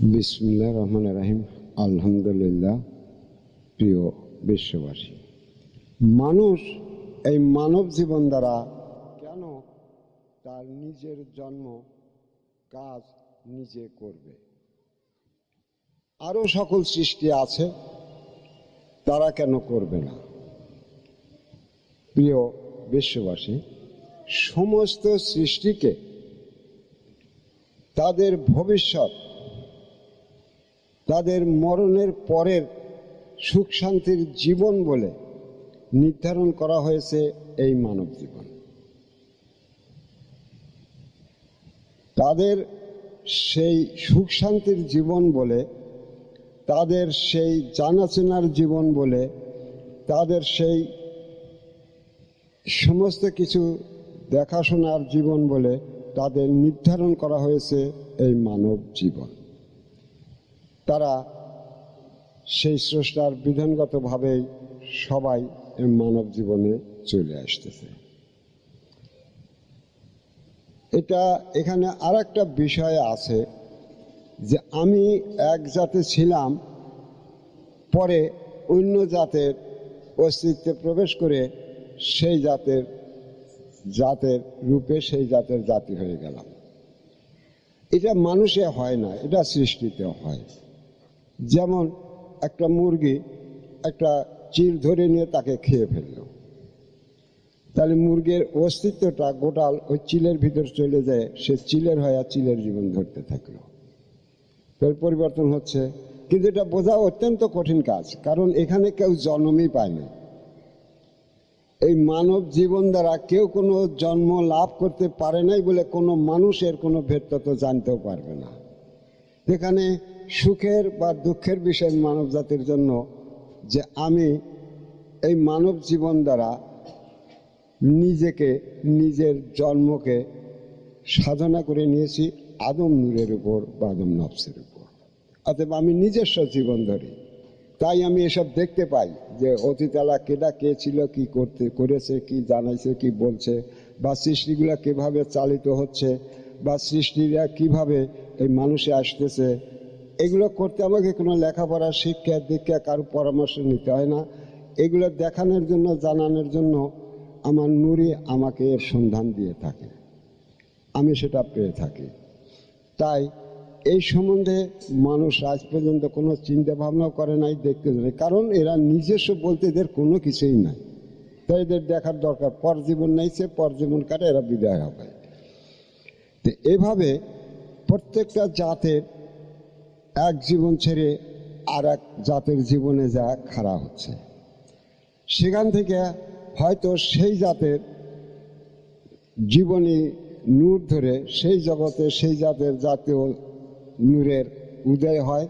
বিসমুল্লাহ রহমান রাহিম। আলহামদুলিল্লাহ, প্রিয় বিশ্ববাসী। মানুষ এই মানব জীবন দ্বারা কেন তার নিজের জন্ম কাজ নিজে করবে? আরও সকল সৃষ্টি আছে, তারা কেন করবে না? প্রিয় বিশ্ববাসী, সমস্ত সৃষ্টিকে তাদের ভবিষ্যৎ তাদের মরণের পরের সুখ শান্তির জীবন বলে নির্ধারণ করা হয়েছে এই মানব জীবন। তাদের সেই সুখ শান্তির জীবন বলে, তাদের সেই জানাচেনার জীবন বলে, তাদের সেই সমস্ত কিছু দেখাশোনার জীবন বলে তাদের নির্ধারণ করা হয়েছে এই মানব জীবন। তারা সেই স্রষ্টার বিধানগতভাবেই সবাই মানব জীবনে চলে আসতেছে। এটা এখানে আর একটা বিষয় আছে যে আমি এক জাতে ছিলাম, পরে অন্য জাতের অস্তিত্বে প্রবেশ করে সেই জাতের জাতের রূপে সেই জাতের জাতি হয়ে গেলাম। এটা মানুষে হয় না, এটা সৃষ্টিতে হয়। যেমন একটা মুরগি একটা চিল ধরে নিয়ে তাকে খেয়ে ফেলল। তাহলে মুরগির অস্তিত্বটা গোটাল ওই চিলের ভিতর চলে যায়, সে চিলের হয় আর চিলের জীবন ধরতে থাকল। এর পরিবর্তন হচ্ছে। কিন্তু এটা বোঝা অত্যন্ত কঠিন কাজ, কারণ এখানে কেউ জন্মই পায়নি এই মানব জীবন দ্বারা কেউ কোনো জন্ম লাভ করতে পারে নাই বলে কোনো মানুষের কোনো ভেদতত্ত্ব জানতেও পারবে না। এখানে সুখের বা দুঃখের বিষয় মানব জাতির জন্য যে আমি এই মানব জীবন দ্বারা নিজেকে, নিজের জন্মকে সাধনা করে নিয়েছি আদম নূরের উপর বা আদম নফসের উপর। অতএব আমি নিজস্ব জীবন ধরি। তাই আমি এসব দেখতে পাই যে অতীতালা কেডা কে ছিল, কি করতে, করেছে, কি জানাইছে, কি বলছে, বা সৃষ্টিগুলা কীভাবে চালিত হচ্ছে, বা সৃষ্টিরা কীভাবে এই মানুষে আসতেছে এগুলো করতে আমাকে কোনো লেখাপড়া, শিক্ষা, দীক্ষা, কারও পরামর্শ নিতে হয় না। এগুলো দেখানোর জন্য, জানানোর জন্য আমার নুরি আমাকে এর সন্ধান দিয়ে থাকে। আমি সেটা পেয়ে থাকি। তাই এই সম্বন্ধে মানুষ আজ পর্যন্ত কোনো চিন্তা ভাবনাও করে নাই, দেখতে জানে কারণ এরা নিজস্ব বলতে এদের কোনো কিছুই নাই। তাই এদের দেখার দরকার। পর জীবন নেইছে পর জীবন কাটে, এরা বিদায় হবে। তো এভাবে প্রত্যেকটা জাতের এক জীবন ছেড়ে আর এক জাতের জীবনে যা খাড়া হচ্ছে। সেখান থেকে হয়তো সেই জাতের জীবনী নূর ধরে সেই জগতে সেই জাতের জাতীয় নূরের উদয় হয়।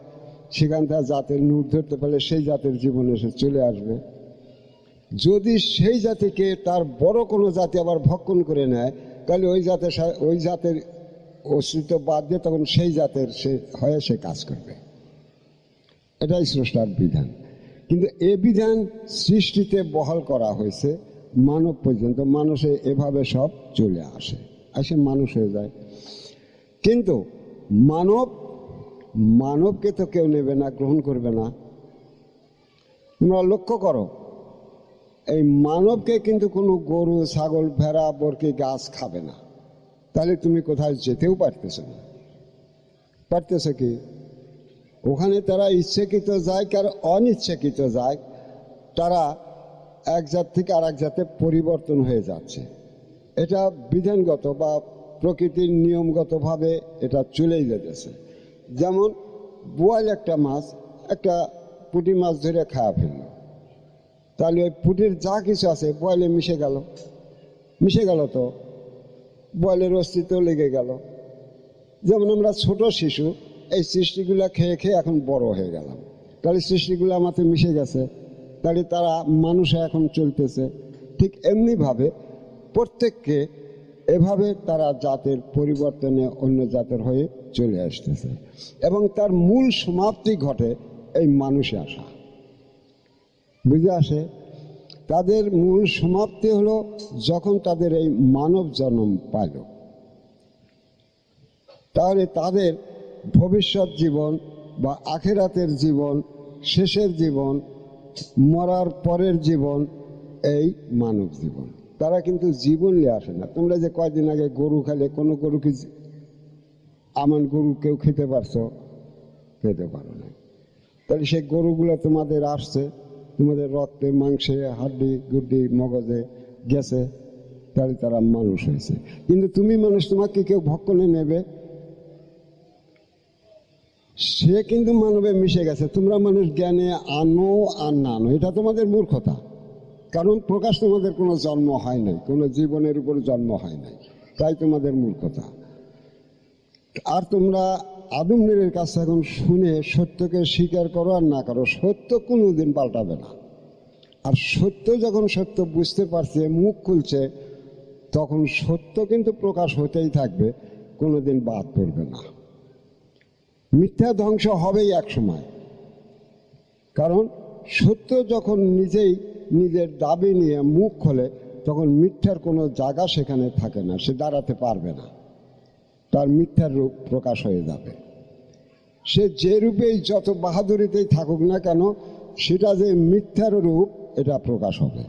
সেখান থেকে জাতের নূর ধরতে পারলে সেই জাতের জীবনে সে চলে আসবে। যদি সেই জাতিকে তার বড় কোনো জাতি আবার ভক্ষণ করে নেয়, তাহলে ওই জাতের ওই জাতের অস্তিত্ব বাদ দিয়ে তখন সেই জাতের সে হয়ে সে কাজ করবে। এটাই স্রষ্টার বিধান। কিন্তু এ বিধান সৃষ্টিতে বহাল করা হয়েছে মানব পর্যন্ত। মানুষে এভাবে সব চলে আসে। আসে মানুষ হয়ে যায়। কিন্তু মানব, মানবকে তো কেউ নেবে না, গ্রহণ করবে না। তোমরা লক্ষ্য করো, এই মানবকে কিন্তু কোনো গরু, ছাগল, ভেড়া, বরকি, গাছ খাবে না। তাহলে তুমি কোথায় যেতেও পারতেছ না। পারতেছে কি? ওখানে তারা ইচ্ছাকৃত যায়, কার অনিচ্ছাকৃত যায়, তারা এক জাত থেকে আর এক জাতে পরিবর্তন হয়ে যাচ্ছে। এটা বিধানগত বা প্রকৃতির নিয়মগতভাবে এটা চলেই যেতেছে। যেমন বোয়াল একটা মাছ, একটা পুঁটি মাছ ধরে খাওয়া ফেলল। তাহলে ওই পুঁটির যা কিছু আছে, বয়লে মিশে গেল। মিশে গেল তো? বয়লের অস্তিত্ব লেগে গেল। যেমন আমরা ছোট শিশু, এই সৃষ্টিগুলো খেয়ে খেয়ে এখন বড় হয়ে গেলাম। তাহলে সৃষ্টিগুলো আমাদের মিশে গেছে, তাহলে তারা মানুষে এখন চলতেছে। ঠিক এমনিভাবে প্রত্যেককে এভাবে তারা জাতের পরিবর্তনে অন্য জাতের হয়ে চলে আসতেছে এবং তার মূল সমাপ্তি ঘটে এই মানুষে আসা। বুঝে আসে? তাদের মূল সমাপ্তি হলো যখন তাদের এই মানব জন্ম পাইল। তাহলে তাদের ভবিষ্যৎ জীবন বা আখেরাতের জীবন, শেষের জীবন, মরার পরের জীবন, এই মানব জীবন। তারা কিন্তু জীবন নিয়ে আসে না। তোমরা যে কয়দিন আগে গরু খেলে, কোনো গরু কি আমান গরু কেউ খেতে পারছ? খেতে পারো না তাহলে সেই গরুগুলো তোমাদের আসছে। তোমাদের রক্তে, মাংসে, হাড্ডি, গুড্ডি, মগজে গেছে, তাহলে তারা মানুষ হয়েছে। কিন্তু তুমি মানুষ, তোমাকে কেউ ভক্ষণে নেবে? সে কিন্তু মানবে মিশে গেছে। তোমরা মানুষ জ্ঞানে আনো আর না আনো, এটা তোমাদের মূর্খতা কারণ প্রকাশ তোমাদের কোনো জন্ম হয় নাই, কোনো জীবনের উপর জন্ম হয় নাই। তাই তোমাদের মূর্খতা আর তোমরা আদম নীরের কাছে এখন শুনে সত্যকে স্বীকার করো আর না করো, সত্য কোনোদিন পাল্টাবে না। আর সত্য যখন সত্য বুঝতে পারছে, মুখ খুলছে, তখন সত্য কিন্তু প্রকাশ হতেই থাকবে, কোনোদিন বাদ পড়বে না। মিথ্যা ধ্বংস হবেই এক সময়। কারণ সত্য যখন নিজেই নিজের দাবি নিয়ে মুখ খোলে, তখন মিথ্যার কোনো জায়গা সেখানে থাকে না, সে দাঁড়াতে পারবে না। তার মিথ্যার রূপ প্রকাশ হয়ে যাবে। সে যে রূপেই যত বাহাদুরিতেই থাকুক না কেন, সেটা যে মিথ্যার রূপ, এটা প্রকাশ হবে।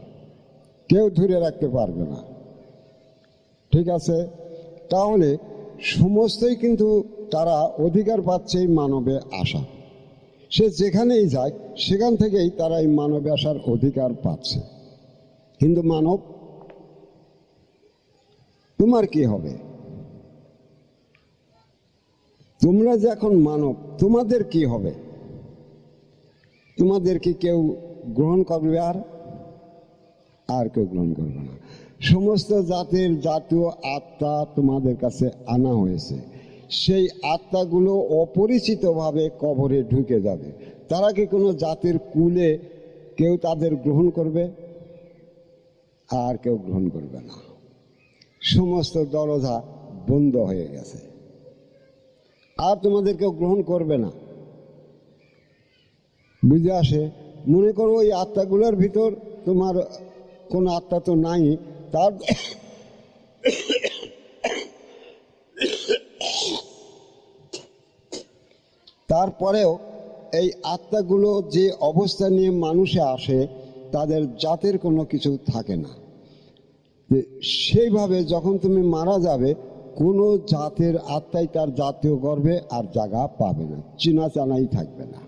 কেউ ধরে রাখতে পারবে না। ঠিক আছে? তাহলে সমস্তই কিন্তু তারা অধিকার পাচ্ছে এই মানবে আসা সে যেখানেই যায়, সেখান থেকেই তারা এই মানবে আসার অধিকার পাচ্ছে। কিন্তু মানব, তোমার কি হবে? তোমরা যে এখন মানব, তোমাদের কি হবে? তোমাদের কি কেউ গ্রহণ করবে আর? আর কেউ গ্রহণ করবে না। সমস্ত জাতির জাতীয় আত্মা তোমাদের কাছে আনা হয়েছে। সেই আত্মাগুলো অপরিচিতভাবে কবরে ঢুকে যাবে। তারা কি কোনো জাতির কুলে কেউ তাদের গ্রহণ করবে? আর কেউ গ্রহণ করবে না। সমস্ত দরজা বন্ধ হয়ে গেছে। আর তোমাদের কেউ গ্রহণ করবে না। বুঝে আসে? মনে করো ওই আত্মাগুলোর ভিতর তোমার কোনো আত্মা তো নাই, তার তারপরেও এই আত্মাগুলো যে অবস্থা নিয়ে মানুষে আসে, তাদের জাতের কোনো কিছু থাকে না। সেইভাবে যখন তুমি মারা যাবে কোনো জাতের আত্মাই তার জাতীয় গর্বে আর জায়গা পাবে না। চিনা চানাই থাকবে না।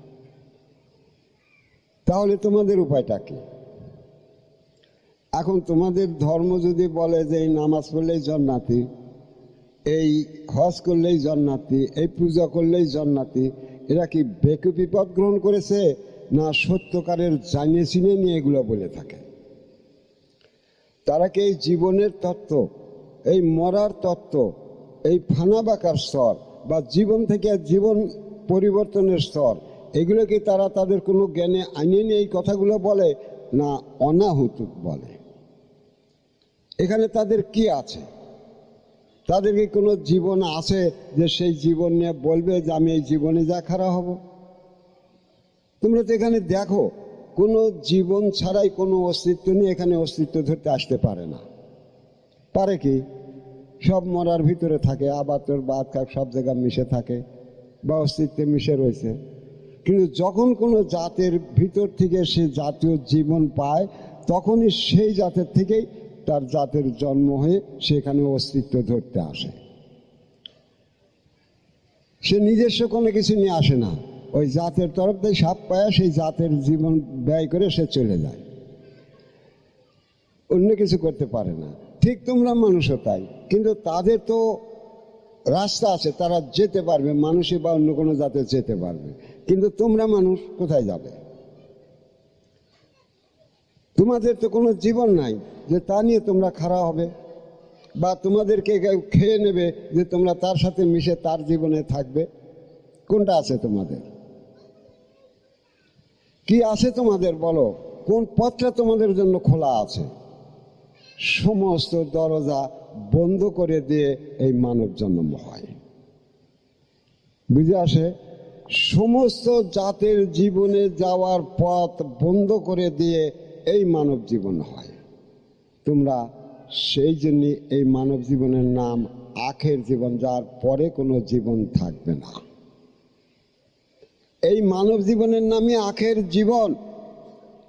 তাহলে তোমাদের উপায়টা কি? এখন তোমাদের ধর্ম যদি বলে যে এই নামাজ পড়লেই জন্নাতি, এই হজ করলেই জন্নাতি, এই পূজা করলেই জন্নাতি, এরা কি বেকু বিপদ গ্রহণ করেছে না সত্যকারের জানিয়ে চিনে নিয়ে এগুলো বলে থাকে? তারা কি এই জীবনের তত্ত্ব, এই মরার তত্ত্ব এই ফানা বাঁকার স্তর বা জীবন থেকে জীবন পরিবর্তনের স্তর এগুলো কি তারা তাদের কোনো জ্ঞানে আনিয়ে নিয়ে এই কথাগুলো বলে না অনাহুত বলে? এখানে তাদের কি আছে? তাদের কি কোনো জীবন আছে যে সেই জীবন নিয়ে বলবে যে আমি এই জীবনে যা খারাপ হব? তোমরা তো এখানে দেখো, কোনো জীবন ছাড়াই কোনো অস্তিত্ব নিয়ে এখানে অস্তিত্ব ধরতে আসতে পারে না। পারে কি? সব মরার ভিতরে থাকে আবার তোর বাদ কাক সব জায়গা মিশে থাকে, বা অস্তিত্বে মিশে রয়েছে। কিন্তু যখন কোনো জাতের ভিতর থেকে সে জাতীয় জীবন পায়, তখনই সেই জাতের থেকেই তার জাতের জন্ম হয়ে সেখানে অস্তিত্ব ধরতে আসে। সে নিজস্ব কোনো কিছু নিয়ে আসে না। ওই জাতের তরফ থেকে সাপ পায়া সেই জাতের জীবন ব্যয় করে সে চলে যায়। অন্য কিছু করতে পারে না। ঠিক তোমরা মানুষও তাই। কিন্তু তাদের তো রাস্তা আছে, তারা যেতে পারবে মানুষে বা অন্য কোনো জাতে যেতে পারবে। কিন্তু তোমরা মানুষ কোথায় যাবে? তোমাদের তো কোনো জীবন নাই যে তা নিয়ে তোমরা খারাপ হবে, বা তোমাদেরকে খেয়ে নেবে যে তোমরা তার সাথে মিশে তার জীবনে থাকবে। কোনটা আছে তোমাদের? কি আছে তোমাদের বলো? কোন পথটা তোমাদের জন্য খোলা আছে? সমস্ত দরজা বন্ধ করে দিয়ে এই মানব জন্ম হয়। বুঝে আসে? সমস্ত জাতের জীবনে যাওয়ার পথ বন্ধ করে দিয়ে এই মানব জীবন হয়। তোমরা সেই জন্য এই মানব জীবনের নাম আখের জীবন, যার পরে কোনো জীবন থাকবে না। এই মানব জীবনের নামই আখের জীবন।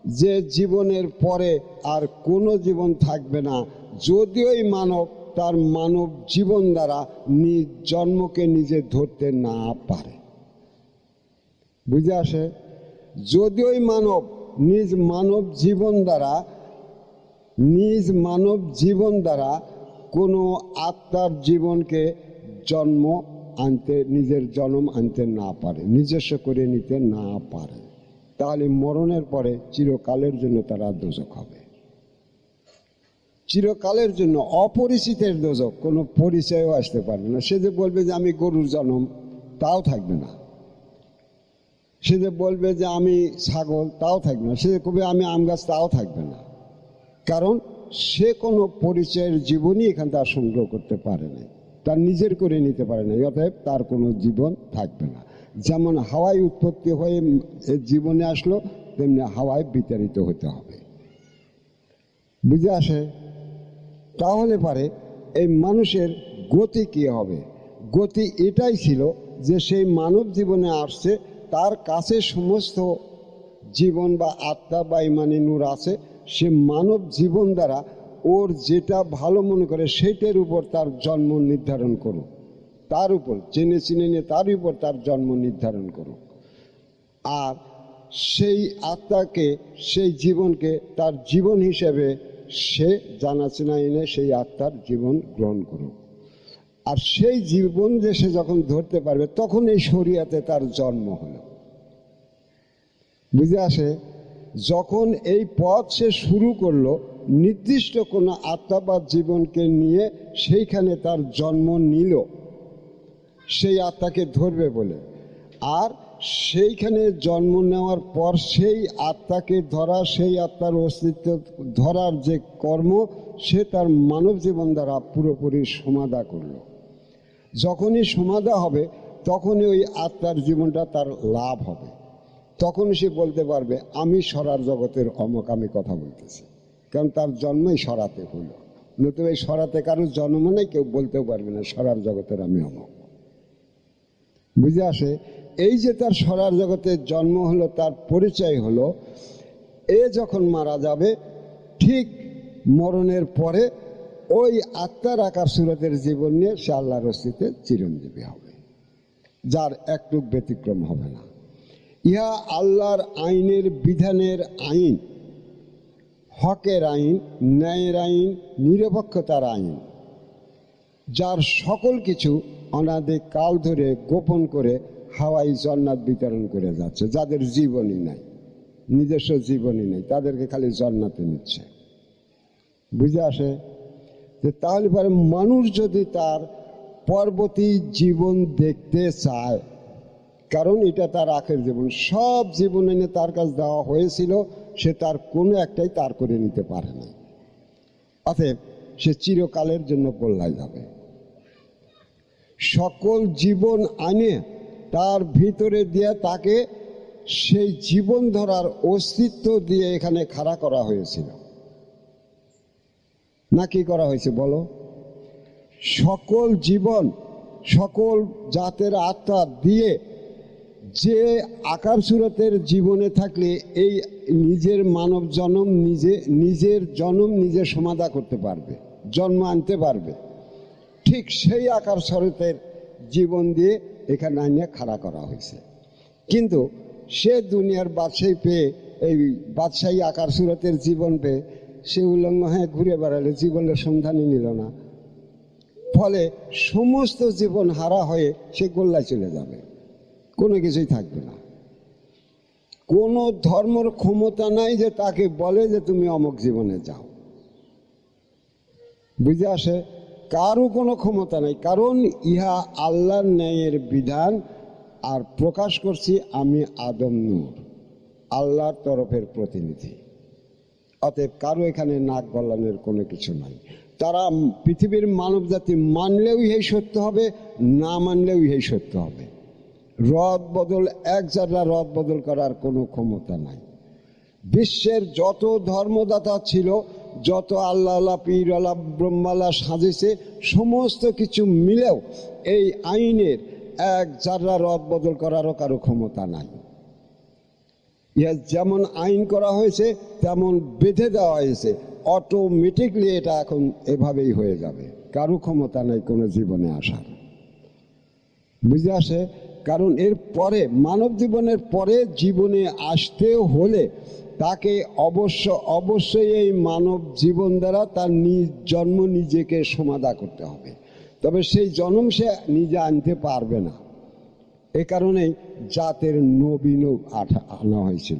যে জীবনের পরে আর কোনো জীবন থাকবে না যদিও মানব তার মানব জীবন দ্বারা নিজ জন্মকে নিজে ধরতে না পারে। বুঝে আসে? যদিও মানব নিজ মানব জীবন দ্বারা, নিজ মানব জীবন দ্বারা কোনো আত্মার জীবনকে জন্ম আনতে, নিজের জন্ম আনতে না পারে, নিজস্ব করে নিতে না পারে। তাহলে মরণের পরে চিরকালের জন্য তারা দোষক হবে। চিরকালের জন্য অপরিচিতের দোষক কোনো পরিচয়ও আসতে পারবে না। সে যে বলবে যে আমি গরুর জন্ম, তাও থাকবে না। সে যে বলবে যে আমি ছাগল, তাও থাকবে না। সে যে কবে আমি আম গাছ, তাও থাকবে না। কারণ সে কোনো পরিচয়ের জীবনই এখান তার সংগ্রহ করতে পারে না তার নিজের করে নিতে পারে না অতএব তার কোনো জীবন থাকবে না। যেমন হাওয়ায় উৎপত্তি হয়ে জীবনে আসলো, তেমনি হাওয়ায় বিতাড়িত হতে হবে। বুঝে আসে? তাহলে পারে এই মানুষের গতি কি হবে? গতি এটাই ছিল যে সেই মানব জীবনে আসছে, তার কাছে সমস্ত জীবন বা আত্মা বা ইমানি নূর আছে, সে মানব জীবন দ্বারা ওর যেটা ভালো মনে করে, সেইটার উপর তার জন্ম নির্ধারণ করুক। তার উপর, জেনে চিনে নিয়ে তার উপর তার জন্ম নির্ধারণ করুক। আর সেই আত্মাকে, সেই জীবনকে তার জীবন হিসেবে সে জানাশোনা এনে সেই আত্মার জীবন গ্রহণ করুক। আর সেই জীবন যে সে যখন ধরতে পারবে, তখন এই শরিয়াতে তার জন্ম হলো। বুঝে আসে? যখন এই পথ সে শুরু করল, নির্দিষ্ট কোনো আত্মা বা জীবনকে নিয়ে সেইখানে তার জন্ম নিল। সেই আত্মাকে ধরবে বলে। আর সেইখানে জন্ম নেওয়ার পর সেই আত্মাকে ধরা, সেই আত্মার অস্তিত্ব ধরার যে কর্ম, সে তার মানব জীবন দ্বারা পুরোপুরি সমাধা করল। যখনই সমাধা হবে, তখনই ওই আত্মার জীবনটা তার লাভ হবে। তখন সে বলতে পারবে, আমি সরার জগতের অমক, আমি কথা বলতেছি। কারণ তার জন্মই সরাতে হলো। নতুন এই সরাতে কারোর জন্ম নেই, কেউ বলতেও পারবে না, সরার জগতের আমি অমক। বুঝে আসে? এই যে তার সরার জগতের জন্ম হলো, তার পরিচয় হলো, এ যখন মারা যাবে, ঠিক মরণের পরে ওই আত্মার আকার সুরতের জীবন নিয়ে সে আল্লাহর অস্তিত্বে চিরঞ্জীবী হবে, যার একটুক ব্যতিক্রম হবে না। ইহা আল্লাহর আইনের বিধানের আইন, হকের আইন, ন্যায়ের আইন, নিরপেক্ষতার আইন, যার সকল কিছু অনাদি কাল ধরে গোপন করে হাওয়াই জন্নাত বিতরণ করে যাচ্ছে, যাদের জীবনই নাই, নিজস্ব জীবনই নেই, তাদেরকে খালি জন্নাতে নিচ্ছে। বুঝে আসে? যে তাহলে পরে মানুষ যদি তার পরবর্তী জীবন দেখতে চায়, কারণ এটা তার আখের জীবন, সব জীবন এনে তার কাছে দেওয়া হয়েছিল, সে তার কোনো একটাই তার করে নিতে পারে না অতএব সে চিরকালের জন্য কল্যায় যাবে। সকল জীবন আনে, তার ভিতরে দিয়ে তাকে সেই জীবন ধরার অস্তিত্ব দিয়ে এখানে খাড়া করা হয়েছিল। না কি করা হয়েছে বলো? সকল জীবন, সকল জাতের আত্মা দিয়ে যে আকার সুরতের জীবনে থাকলে এই নিজের মানব জন্ম নিজে, নিজের জন্ম নিজে সমাধা করতে পারবে, জন্ম আনতে পারবে। ঠিক সেই আকার স্বরূপের জীবন দিয়ে এখানে আনিয়ে খাড়া করা হয়েছে। কিন্তু সে দুনিয়ার বাদশাহী পেয়ে, এই বাদশাহী আকার সুরতের জীবন পেয়ে সে উল্লঙ্ঘ হয়ে ঘুরে বেড়ালে, জীবনের সন্ধানই নিল না। ফলে সমস্ত জীবন হারা হয়ে সে গোল্লায় চলে যাবে। কোনো কিছুই থাকবে না। কোনো ধর্মর ক্ষমতা নাই যে তাকে বলে যে তুমি অমক জীবনে যাও। বুঝে আসে? কারও কোনো ক্ষমতা নাই, কারণ ইহা আল্লাহর ন্যায়ের বিধান, আর প্রকাশ করছি আমি আদম নূর, আল্লাহর তরফের প্রতিনিধি। অতএব কারও এখানে নাক গলানোর কোনো কিছু নাই। তারা পৃথিবীর মানব জাতি মানলেও ইহাই সত্য হবে, না মানলেও ইহাই সত্য হবে। রদ বদল, এক জায়গা রদ বদল করার কোনো ক্ষমতা নাই। বিশ্বের যত ধর্মদাতা ছিল যত আল্লাহ আল্লাহ, পীর আল্লাহ ব্রহ্মাল্লাহ সাজেছে সমস্ত কিছু মিলেও এই আইনের এক জাররা রদ বদল করারও কারও ক্ষমতা নাই। ইয়া যেমন আইন করা হয়েছে, তেমন বেঁধে দেওয়া হয়েছে। অটোমেটিকলি এটা এখন এভাবেই হয়ে যাবে। কারও ক্ষমতা নেই কোনো জীবনে আসার। বুঝে আসে? কারণ এর পরে, মানব জীবনের পরে জীবনে আসতে হলে তাকে অবশ্য, অবশ্যই এই মানব জীবন দ্বারা তার নিজ জন্ম নিজেকে সমাধা করতে হবে। তবে সেই জন্ম সে নিজে আনতে পারবে না। এ কারণেই জাতের নবীন আনা হয়েছিল।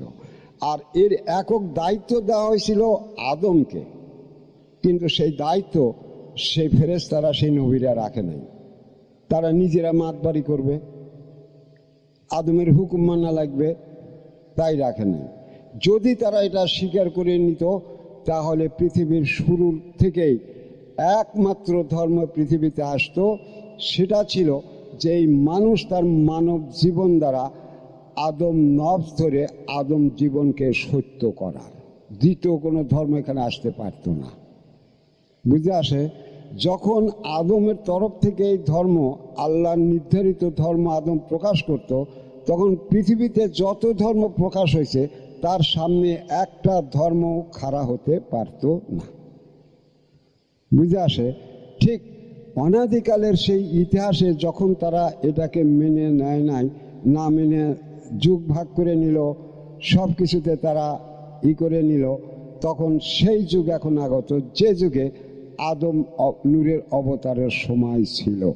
আর এর একক দায়িত্ব দেওয়া হয়েছিল আদমকে। কিন্তু সেই দায়িত্ব সেই ফেরেস তারা সেই নবীরা রাখে নাই। তারা নিজেরা মাতবাড়ি করবে। আদমের হুকুম মানা লাগবে, তাই রাখে নাই। যদি তারা এটা স্বীকার করে নিত, তাহলে পৃথিবীর শুরুর থেকেই একমাত্র ধর্ম পৃথিবীতে আসতো। সেটা ছিল যে এই মানুষ তার মানব জীবন দ্বারা আদম নবস ধরে আদম জীবনকে সত্য করার। দ্বিতীয় কোনো ধর্ম এখানে আসতে পারতো না। বুঝে আসে? যখন আদমের তরফ থেকে এই ধর্ম, আল্লাহর নির্ধারিত ধর্ম আদম প্রকাশ করত, তখন পৃথিবীতে যত ধর্ম প্রকাশ হয়েছে তার সামনে একটা ধর্ম খাড়া হতে পারত না। বুঝে আসে? ঠিক অনাদিকালের সেই ইতিহাসে যখন তারা এটাকে মেনে নেয় নাই, না মেনে যুগ ভাগ করে নিল, সব কিছুতে তারা ই করে নিল, তখন সেই যুগ এখন আগত। যে যুগে আদম নূরের অবতারের সময় ছিল।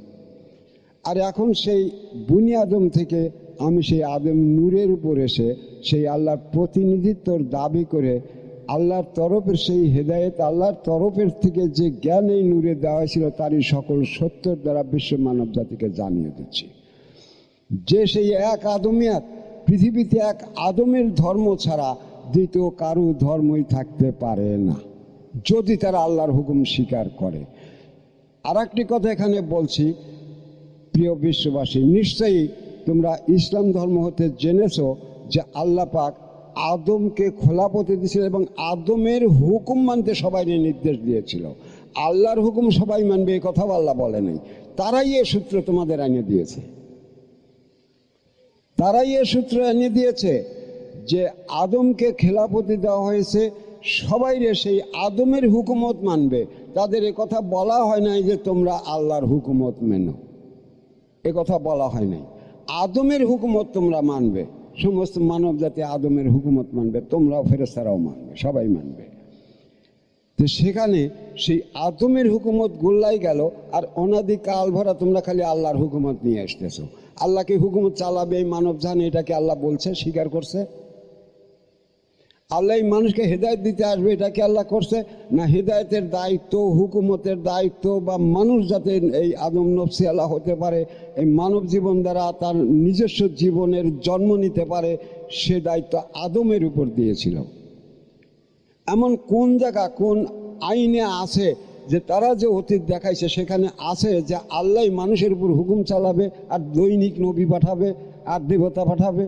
আর এখন সেই বুনিয়াদম থেকে আমি সেই আদম নূরের উপর এসে সেই আল্লাহর প্রতিনিধিত্বর দাবি করে আল্লাহর তরফের সেই হেদায়েত, আল্লাহর তরফের থেকে যে জ্ঞান এই নূরে দেওয়া হয়েছিল, তারই সকল সত্যের দ্বারা বিশ্ব মানব জাতিকে জানিয়ে দিচ্ছি। যে সেই এক আদমিয়াত, পৃথিবীতে এক আদমের ধর্ম ছাড়া দ্বিতীয় কারও ধর্মই থাকতে পারে না, যদি তারা আল্লাহর হুকুম স্বীকার করে। আর কথা এখানে বলছি, প্রিয় বিশ্ববাসী, নিশ্চয়ই তোমরা ইসলাম ধর্ম হতে জেনেছ যে আল্লাহ পাক আদমকে খোলাপথে দিয়েছিল এবং আদমের হুকুম মানতে সবাই নির্দেশ দিয়েছিল। আল্লাহর হুকুম সবাই মানবে, এই কথাও আল্লাহ বলে নাই। তারাই এ সূত্র তোমাদের আইনে দিয়েছে। তারাই এ সূত্র এনে দিয়েছে যে আদমকে খেলাপতি দেওয়া হয়েছে, সবাই রে সেই আদমের হুকুমত মানবে। তাদের এ কথা বলা হয় নাই যে তোমরা আল্লাহর হুকুমত মেনো। এ কথা বলা হয় নাই। আদমের হুকুমত তোমরা মানবে। সমস্ত মানব জাতি আদমের হুকুমত মানবে, তোমরাও ফেরেস্তারাও মানবে, সবাই মানবে। তো সেখানে সেই আদমের হুকুমত গোল্লাই গেল, আর অনাদি কাল ভরা তোমরা খালি আল্লাহর হুকুমত নিয়ে আসতেছো। আল্লাহকে হুকুমত চালাবে এই মানব জানে এটাকে আল্লাহ বলছে, স্বীকার করছে। আল্লাহ মানুষকে হেদায়ত দিতে আসবে, এটা কি আল্লাহ করছে? না, হেদায়তের দায়িত্ব, হুকুমতের দায়িত্ব বা মানুষ যাতে এই আদম নফসি আল্লাহ হতে পারে, এই মানব জীবন দ্বারা তার নিজস্ব জীবনের জন্ম নিতে পারে, সে দায়িত্ব আদমের উপর দিয়েছিল। এমন কোন জায়গা, কোন আইনে আছে যে তারা যে অতীত দেখাইছে, সেখানে আছে যে আল্লাহ মানুষের উপর হুকুম চালাবে, আর দৈনিক নবী পাঠাবে, আর দেবতা পাঠাবে?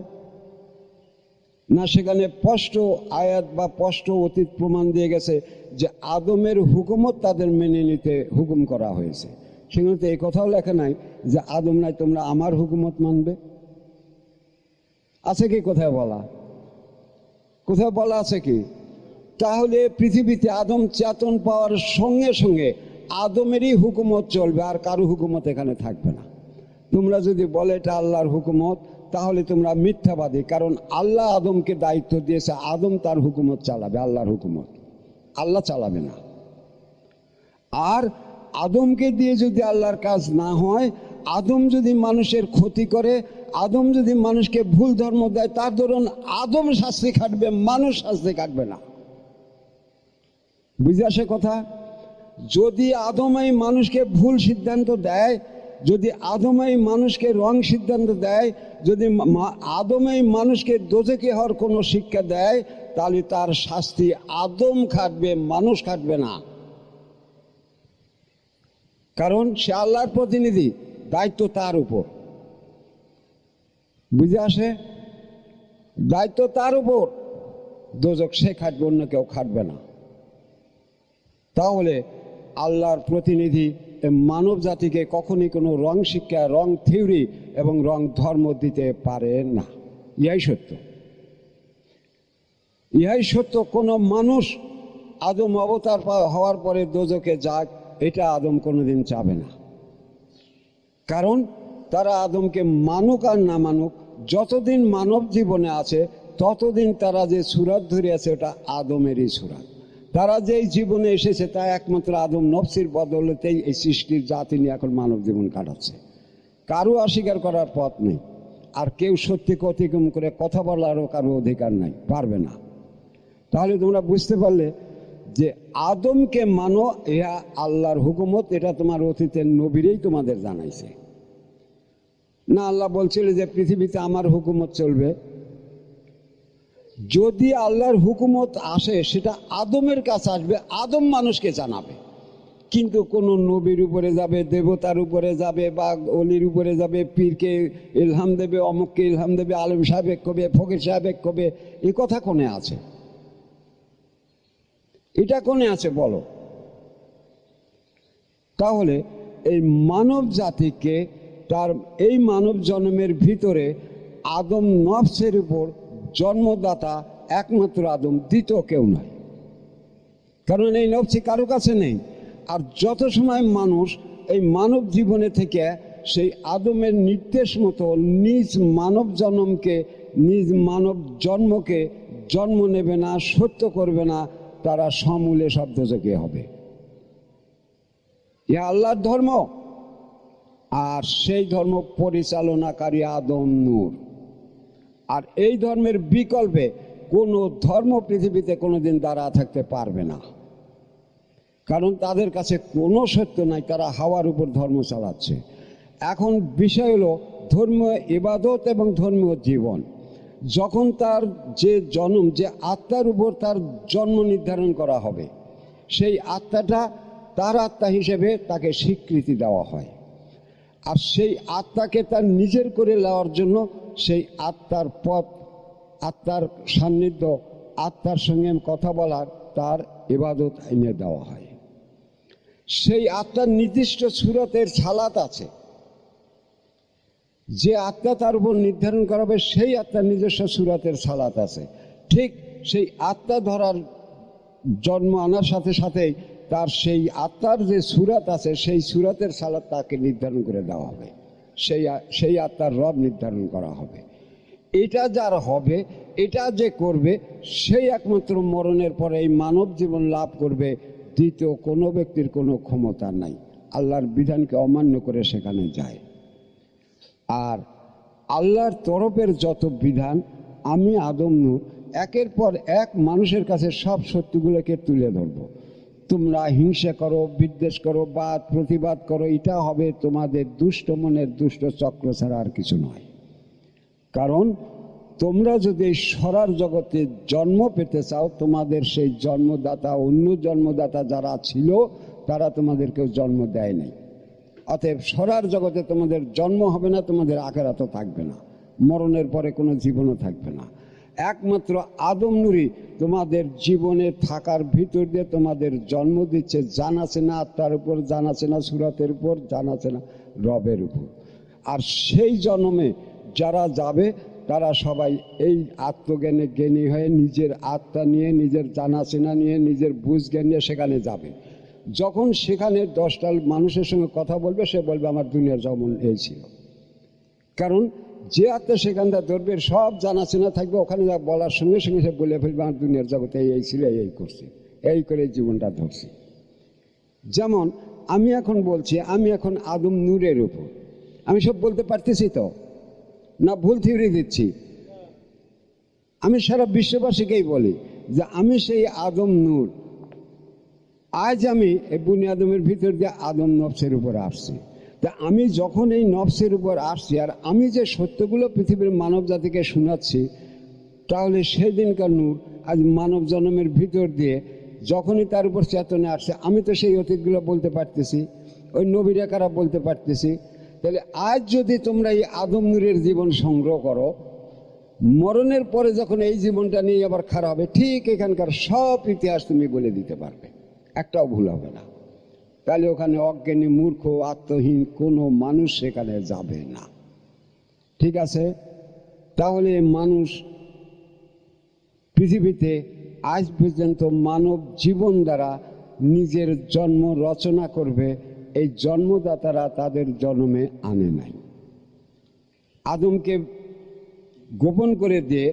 না, সেখানে স্পষ্ট আয়াত বা স্পষ্ট অতীত প্রমাণ দিয়ে গেছে যে আদমের হুকুমত তাদের মেনে নিতে হুকুম করা হয়েছে। সেগুলোতে এই কথাও লেখা নাই যে আদম নাই, তোমরা আমার হুকুমত মানবে? আছে কি কোথায় বলা? কোথায় বলা আছে কি? তাহলে পৃথিবীতে আদম চেতন পাওয়ার সঙ্গে সঙ্গে আদমেরই হুকুমত চলবে, আর কারও হুকুমত এখানে থাকবে না। তোমরা যদি বলে এটা আল্লাহর হুকুমত তাহলে তোমরা মিথ্যাবাদী, কারণ আল্লাহ আদমকে দায়িত্ব দিয়েছে, আদম তার হুকুমত চালাবে, আল্লাহর হুকুমত। আল্লাহ চালাবে না। আর আদমকে দিয়ে যদি আল্লাহর কাজ না হয়, আদম যদি মানুষের ক্ষতি করে, আদম যদি মানুষকে ভুল ধর্ম দেয়, তার ধরুন আদম শাস্তি খাটবে, মানুষ শাস্তি কাটবে না। বুঝে আসে কথা? যদি আদম এই মানুষকে ভুল সিদ্ধান্ত দেয় যদি আদম এই মানুষকে রং সিদ্ধান্ত দেয়, যদি মা- আদম এই মানুষকে দোজেকে হওয়ার কোনো শিক্ষা দেয়, তাহলে তার শাস্তি আদম খাটবে, মানুষ খাটবে না। কারণ সে আল্লাহর প্রতিনিধি, দায়িত্ব তার উপর। বুঝে আসে? দায়িত্ব তার উপর। দোজক সে খাটবে, অন্য কেউ খাটবে না। তাহলে আল্লাহর প্রতিনিধি মানব জাতিকে কখনই কোনো রং শিক্ষা, রং থিওরি এবং রং ধর্ম দিতে পারে না। ইহাই সত্য। ইহাই সত্য, কোনো মানুষ আদম অবতার হওয়ার পরে দোজকে যাক, এটা আদম কোনোদিন চাবে না। কারণ তারা আদমকে মানুক আর না মানুক, যতদিন মানব জীবনে আছে, ততদিন তারা যে সুরাত ধরে আছে ওটা আদমেরই সুরাত। তারা যেই জীবনে এসেছে, তা একমাত্র আদম নফসির বদলতেই এই সৃষ্টির জাতি নিয়ে এখন মানব জীবন কাটাচ্ছে। কারও অস্বীকার করার পথ নেই। আর কেউ সত্যিকে অতিক্রম করে কথা বলারও কারও অধিকার নাই, পারবে না। তাহলে তোমরা বুঝতে পারলে যে আদমকে মানো ইহা আল্লাহর হুকুমত, এটা তোমার অতীতের নবীরেই তোমাদের জানাইছে। না, আল্লাহ বলছিল যে পৃথিবীতে আমার হুকুমত চলবে যদি আল্লাহর হুকুমত আসে, সেটা আদমের কাছে আসবে, আদম মানুষকে জানাবে। কিন্তু কোনো নবীর উপরে যাবে, দেবতার উপরে যাবে বা অলির উপরে যাবে, পীরকে ইলহাম দেবে, অমুককে ইলহাম দেবে, আলম সাহেব কবে, ফকির সাহেব কবে, এ কথা কোনে আছে? এটা কোনে আছে বলো? তাহলে এই মানব জাতিকে তার এই মানব জন্মের ভিতরে আদম নফসের উপর জন্মদাতা একমাত্র আদম, দ্বিতীয় কেউ নয় কারণ এই নফসি কারও কাছে নেই। আর যত সময় মানুষ এই মানব জীবনে থেকে সেই আদমের নির্দেশ মতো নিজ মানব জন্মকে, নিজ মানব জন্মকে জন্ম নেবে না, সত্য করবে না, তারা সমূলে শব্দযোগে হবে। ইহা আল্লাহর ধর্ম। আর সেই ধর্ম পরিচালনাকারী আদম নূর। আর এই ধর্মের বিকল্পে কোনো ধর্ম পৃথিবীতে কোনোদিন দাঁড়া থাকতে পারবে না। কারণ তাদের কাছে কোনো সত্য নাই, তারা হাওয়ার উপর ধর্ম চালাচ্ছে। এখন বিষয় হলো ধর্মীয় ইবাদত এবং ধর্মীয় জীবন। যখন তার যে জন্ম, যে আত্মার উপর তার জন্ম নির্ধারণ করা হবে, সেই আত্মাটা তার আত্মা হিসেবে তাকে স্বীকৃতি দেওয়া হয়। আর সেই আত্মাকে তার নিজের করে নেওয়ার জন্য সেই আত্মার পথ, আত্মার সান্নিধ্য, আত্মার সঙ্গে কথা বলার তার ইবাদত এনে দেওয়া হয়। সেই আত্মার নির্দিষ্ট সুরতের ছালাত আছে। যে আত্মা তার উপর নির্ধারণ করা হবে, সেই আত্মার নিজস্ব সুরাতের সালাত আছে। ঠিক সেই আত্মা ধরার জন্ম আনার সাথে সাথেই তার সেই আত্মার যে সুরাত আছে, সেই সুরাতের সালাত তাকে নির্ধারণ করে দেওয়া হবে। সেই সেই আত্মার রব নির্ধারণ করা হবে। এটা যার হবে, এটা যে করবে, সেই একমাত্র মরণের পরে এই মানব জীবন লাভ করবে, দ্বিতীয় কোনো ব্যক্তির কোনো ক্ষমতা নাই। আল্লাহর বিধানকে অমান্য করে সেখানে যায়। আর আল্লাহর তরফের যত বিধান, আমি আদম একের পর এক মানুষের কাছে সব সত্যগুলোকে তুলে ধরবো। তোমরা হিংসা করো, বিদ্বেষ করো, বাদ, প্রতিবাদ করো, এটা হবে তোমাদের দুষ্ট মনের দুষ্ট চক্র ছাড়া আর কিছু নয়। কারণ তোমরা যদি সরার জগতে জন্ম পেতে চাও, তোমাদের সেই জন্মদাতা, অন্য জন্মদাতা যারা ছিল, তারা তোমাদেরকে জন্ম দেয় নাই। অতএব সরার জগতে তোমাদের জন্ম হবে না, তোমাদের আখেরাতও থাকবে না। মরণের পরে কোনো জীবনও থাকবে না। একমাত্র আদম নুরি তোমাদের জীবনে থাকার ভিতর দিয়ে তোমাদের জন্ম দিচ্ছে জানাছে না আত্মার উপর জানাছে না সুরাতের উপর জানাছে না রবের উপর। আর সেই জন্মে যারা যাবে, তারা সবাই এই আত্মজ্ঞানে জ্ঞানী হয়ে নিজের আত্মা নিয়ে, নিজের জানাশোনা নিয়ে, নিজের বুঝ জ্ঞান নিয়ে সেখানে যাবে। যখন সেখানে দশটা মানুষের সঙ্গে কথা বলবে, সে বলবে, আমার দুনিয়ার যেমন এই ছিল। কারণ যে আত্মা সেখানটা ধরবে, সব জানাশোনা থাকবে, ওখানে যা বলার সঙ্গে সঙ্গে সে বলে ফেলবে, আমার দুনিয়ার জগতে এই ছিল, এই করছি। এই করে জীবনটা ধরছি। যেমন আমি এখন বলছি, আমি এখন আদম নূরের উপর। আমি সব বলতে পারতেছি তো? না, ভুল থিওরি দিচ্ছি। আমি সারা বিশ্ববাসীকেই বলি যে আমি সেই আদম নূর। আজ আমি এই বুনি আদমের ভিতর দিয়ে আদম নফসের উপর আসছি। তা আমি যখন এই নবসের উপর আসছি আর আমি যে সত্যগুলো পৃথিবীর মানব জাতিকে শোনাচ্ছি, তাহলে সেদিনকার নূর আজ মানব জন্মের ভিতর দিয়ে যখনই তার উপর চেতনে আসছে, আমি তো সেই অতীতগুলো বলতে পারতেছি, ওই নবীরেখারা বলতে পারতেছি। তাহলে আজ যদি তোমরা এই আদম নূরের জীবন সংগ্রহ করো, মরণের পরে যখন এই জীবনটা নিয়ে আবার খারাপ হবে, ঠিক এখানকার সব ইতিহাস তুমি বলে দিতে পারবে। একটাও ভুল হবে না। তাহলে ওখানে অজ্ঞানী মূর্খ আত্মহীন কোনো মানুষ সেখানে যাবে না। ঠিক আছে? তাহলে মানুষ পৃথিবীতে আজ পর্যন্ত মানব জীবন দ্বারা নিজের জন্ম রচনা করবে, এই জন্মদাতারা তাদের জন্মে আনে নাই। আদমকে গোপন করে দিয়ে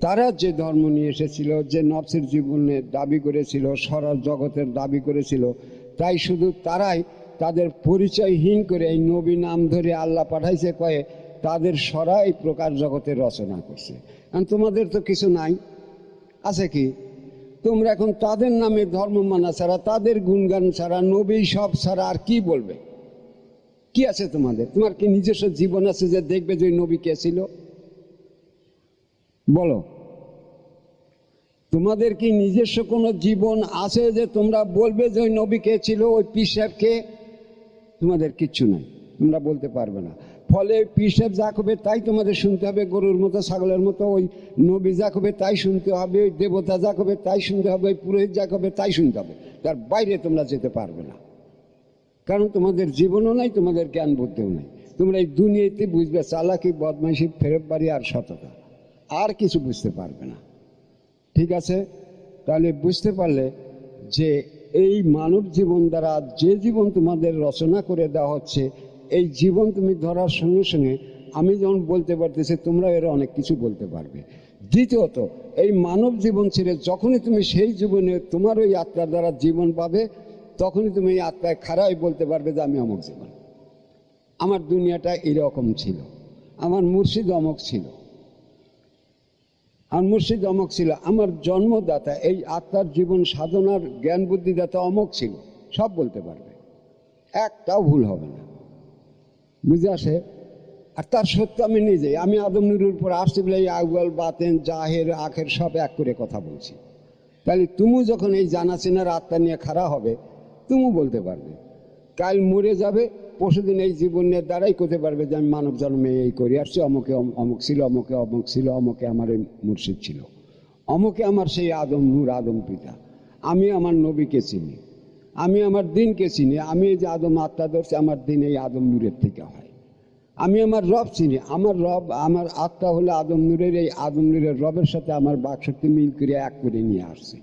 তারা যে ধর্ম নিয়ে এসেছিল, যে নফসের জীবনে দাবি করেছিল, সরল জগতের দাবি করেছিল তাই শুধু তারাই তাদের পরিচয়হীন করে এই নবী নাম ধরে আল্লাহ পাঠাইছে কয়ে, তাদের সরা এই প্রকার জগতে রচনা করছে। কারণ তোমাদের তো কিছু নাই। আছে কি? তোমরা এখন তাদের নামে ধর্ম মানা ছাড়া, তাদের গুণগান ছাড়া, নবী সব ছাড়া আর কি বলবে? কি আছে তোমাদের? তোমার কি নিজস্ব জীবন আছে যে দেখবে যে নবী কে ছিল? বলো। তোমাদের কি নিজস্ব কোনো জীবন আছে যে তোমরা বলবে যে ওই নবী কে ছিল, ওই পীর তোমাদের কিচ্ছু নাই, তোমরা বলতে পারবে না। ফলে পীর যা করবে তাই তোমাদের শুনতে হবে, গরুর মতো, ছাগলের মতো, ওই নবী যা করবে তাই শুনতে হবে, ওই দেবতা যা করবে তাই শুনতে হবে, ওই পুরোহিত যা করবে তাই শুনতে হবে। তার বাইরে তোমরা যেতে পারবে না। কারণ তোমাদের জীবনও নাই, তোমাদের জ্ঞান বুদ্ধিও নাই। তোমরা এই দুনিয়াতে বুঝবে, চালাকি, বদমাইশি, ফেরত বাড়ি আর সততা। আর কিছু বুঝতে পারবে না। ঠিক আছে? তাহলে বুঝতে পারলে যে এই মানব জীবন দ্বারা যে জীবন তোমাদের রচনা করে দেওয়া হচ্ছে, এই জীবন তুমি ধরার সঙ্গে সঙ্গে আমি যেমন বলতে পারতেছি, তোমরা এর অনেক কিছু বলতে পারবে। দ্বিতীয়ত, এই মানব জীবন ছেড়ে যখনই তুমি সেই জীবনে তোমার ওই আত্মার দ্বারা জীবন পাবে, তখনই তুমি এই আত্মায় খারাই বলতে পারবে যে আমি অমুক জীবন। আমার দুনিয়াটা এরকম ছিল। আমার মুর্শিদ অমক ছিল। আর মুর্শিদ অমক ছিল। আমার জন্মদাতা, এই আত্মার জীবন সাধনার জ্ঞান বুদ্ধিদাতা অমক ছিল। সব বলতে পারবে। একটাও ভুল হবে না। বুঝে আসে? আর তার সত্য আমি নিজেই। আমি আদম নুরুর উপর আসছি বলে এই আগুয়াল বাতেন, জাহের, আখের সব এক করে কথা বলছি। তাহলে তুমি যখন এই জানা চেনার আত্মা নিয়ে খাড়া হবে, তুমি বলতে পারবে। কাল মরে যাবে পরশুদিন এই জীবনের দ্বারাই করতে পারবে যে আমি মানব জন্মে এই করি। আসছি অমুকে অম- অমুক ছিল, অমুকে অমুক ছিল, অমুকে আমার এই মুর্শিদ ছিল। অমুকে আমার সেই আদম নূর, আদম পিতা। আমি আমার নবীকে চিনি। আমি আমার দিনকে চিনি। আমি এই যে আদম আত্মা ধরছি, আমার দিন এই আদম নূরের থেকে হয়। আমি আমার রব চিনি। আমার রব, আমার আত্মা হলো আদম নূরের। এই আদম নূরের রবের সাথে আমার বাকশক্তি মিল করে এক করে নিয়ে আসছে।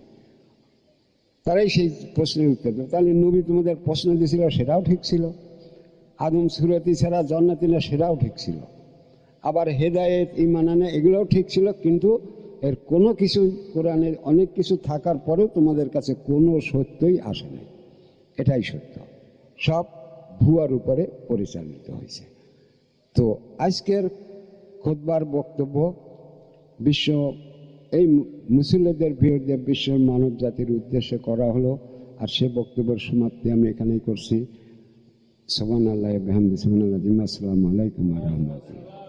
তারাই সেই প্রশ্নের উত্তর তাহলে নবী তোমাদের প্রশ্ন দিয়েছিল, সেটাও ঠিক ছিল। আদম সুরতি ছাড়া জন্নাতি না সেটাও ঠিক ছিল। আবার হেদায়েত ইমানানে এগুলোও ঠিক ছিল, কিন্তু এর কোনো কিছু কোরআনের অনেক কিছু থাকার পরেও তোমাদের কাছে কোনো সত্যই আসে নাই। এটাই সত্য। সব ভুয়ার উপরে পরিচালিত হয়েছে। তো আজকের খোদবার বক্তব্য, বিশ্ব এই মুসলিমদের বিরুদ্ধে বিশ্বের মানব জাতির উদ্দেশ্যে করা হলো, আর সে বক্তব্যের সমাপ্তি আমি এখানেই করছি। সোমান আল্লাহ বেহামদি সোমান আল্লাহ আসসালামু আলাইকুম রহমতুল্লাহ